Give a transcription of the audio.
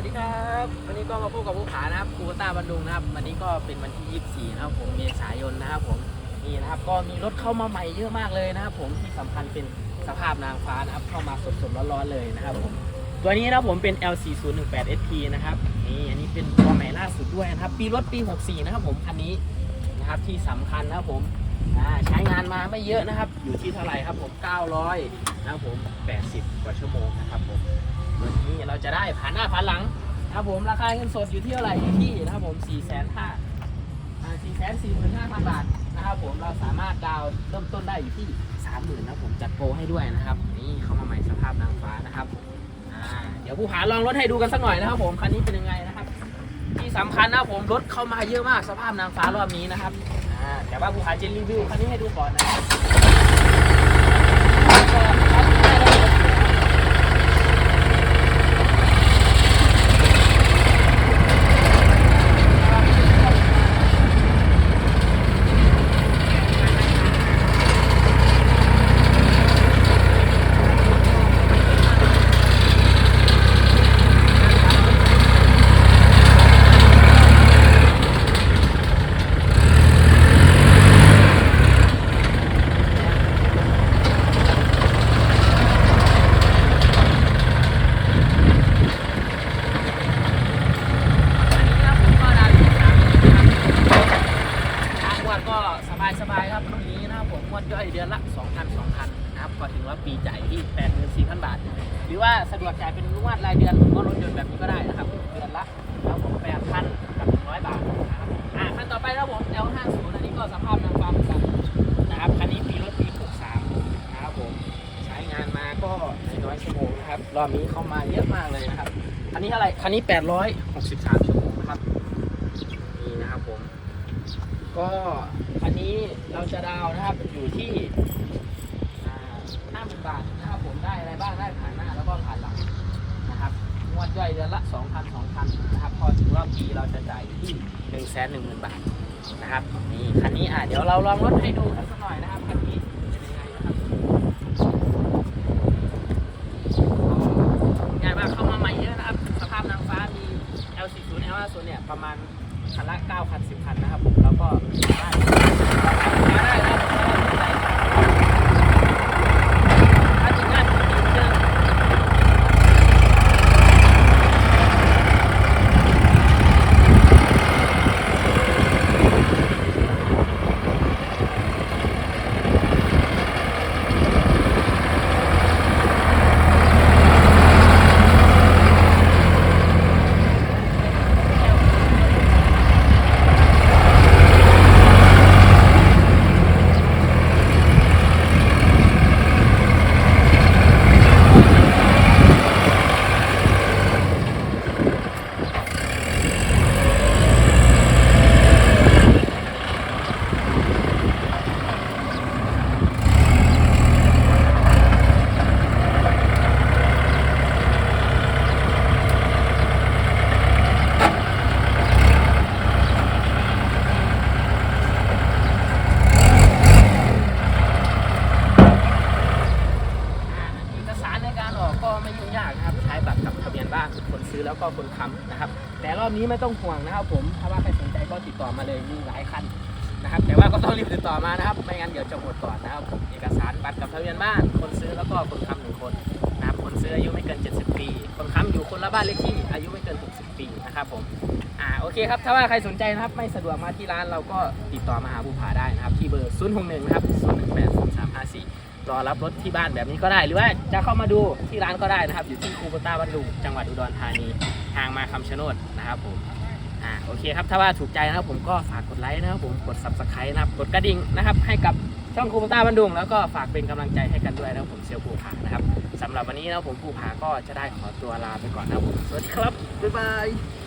วัสดีครับ วันนี้ก็มาพบกับผู้ผานะครับคูต้าบันดุงนะครับ วันนี้ก็เป็นวันที่ 24 นะครับผมเมษายนนะครับผมนี่นะครับก็มีรถเข้ามาใหม่เยอะมากเลยนะครับ ผมที่สำคัญเป็นสภาพนางฟ้านะครับ เข้ามาสดๆร้อนๆเลยนะครับผมตัวนี้นะครับผมเป็น L4018SP นะครับนี่อันนี้เป็นตัวใหม่ล่าสุดด้วยนะครับ ปีรถปี 64 นะครับผมคันนี้นะครับที่สำคัญนะครับผม อ่าใช้งานมาไม่เยอะนะครับ อยู่ที่เท่าไหร่ครับผม 900นะครับผม 80 กว่าชั่วโมงนะครับผมวันนี้เราจะได้ผ่านหน้าผ่านหลังนะครับผม ราคาเงินสดอยู่ที่เท่าไหร่อยู่ที่นะครับผม 4 5 0 0 0 0อ่า4 4 5 0 0 0 บาทนะครับผม เราสามารถดาวเริ่มต้นได้อยู่ที่ 30,000นะครับผมจัดโปรให้ด้วยนะครับ นี่เข้ามาใหม่สภาพนางฟ้านะครับเดี๋ยวผู้หาลองรถให้ดูกันสักหน่อยนะครับผมคันนี้เป็นยังไงนะครับ ที่สำคัญนะครับผมรถเข้ามาเยอะมากสภาพนางฟ้ารอบนี้นะครับ แต่ว่าผู้หาจนรีวิวคันนี้ให้ดูก่อนนะครับก็ครับได้ได้รถอยู่นะครับ อันนี้ครับผมก็ดาวอยู่สามหมื่นนะครับทางงวดก็ส บายสบายๆครับตรงนี้นะครับผมงวดย่อยเดือนละ 2 0 0 0 2,000นะครับก็ถึงว่าปีจ่ายที่84,000 บาท หรือว่าสะดวกจ่ายเป็นงวดรายเดือนก็รถยนต์แบบนี้ก็ได้นะครับเดือนละนะครับผม8,000กับ100 บาทนะครับอ่าคันต่อไปนะครับผม L50 อันนี้ก็สภาพนางฟ้าเหมือนกันนะครับคันนี้ปีรถปี63นะครับผมใช้งานมาก็น้อยชั่วโมงนะครับรอบนี้เข้ามาเยอะมากเลยนะครับคันนี้เท่าไหร่คันนี้ 863 ชั่วโมงนะครับนี่นะครับผม ก็คันนี้เราจะดาวนะครับอยู่ที่ห้าหมื่นบาทนะครับผมได้อะไรบ้างได้ผ่านหน้าแล้วก็ผ่านหลังนะครับงวดย่อยเดือนละ2,000 2,000นะครับ พอถึงรอบปีเราจะจ่ายอยู่ที่1 1 0 0 0 0บาทนะครับนี่คันนี้อะเดี๋ยวเราลองรถให้ดูกันสักหน่อยนะครับคันนี้เป็นยังไงครับใหญ่าเข้ามาใหม่เยอะนะครับสภาพนางฟ้ามี L40 L50 เนี่ยประมาณ คันละ9คัน10 คันนะครับผมแล้วก็ได้ได้ครับถ้าถึงงานจริงๆเจอ เอกสารในการออกก็ ไม่ยุ่งยากนะครับใช้บัตรกับทะเบียนบ้านคนซื้อแล้วก็คนค้ำนะครับ แต่รอบนี้ไม่ต้องห่วงนะครับ ผมถ้าว่าใครสนใจก็ติดต่อมาเลยมีหลายคันนะครับ แต่ว่าก็ต้องรีบติดต่อมานะครับ ไม่งั้นเดี๋ยวจะหมดก่อนนะครับผมเอกสารบัตรกับทะเบียนบ้าน คนซื้อแล้วก็คนค้ำหนึ่งคนนะครับคนซื้ออายุไม่เกิน 70 ปี คนค้ำอยู่คนละบ้านเลขที่อายุไม่เกิน 60 ปีนะครับผมอ่าโอเคครับถ้าว่าใครสนใจนะครับไม่สะดวกมาที่ร้านเราก็ติดต่อมาหาภูผาได้นะครับที่เบอร์ 0 6 1 นะครับ 0 1 8 0 3 5 4 รอรับรถที่บ้านแบบนี้ก็ได้หรือว่าจะเข้ามาดูที่ร้านก็ได้นะครับ อยู่ที่คูโบต้าบันดุงจังหวัดอุดรธานีทางมาคำชะโนดนะครับผมอ่าโอเคครับถ้าว่าถูกใจนะครับผมก็ฝากกดไลค์นะครับผมกด subscribe นะครับกดกระดิ่งนะครับ ให้กับช่องคูโบต้าบันดุงแล้วก็ฝากเป็นกำลังใจให้กันด้วยนะครับผมเซลลภูผานะครับสำหรับวันนี้นะครับผมภูผาก็จะได้ขอตัวลาไปก่อนนะครับผมสวัสดีครับบ๊ายบาย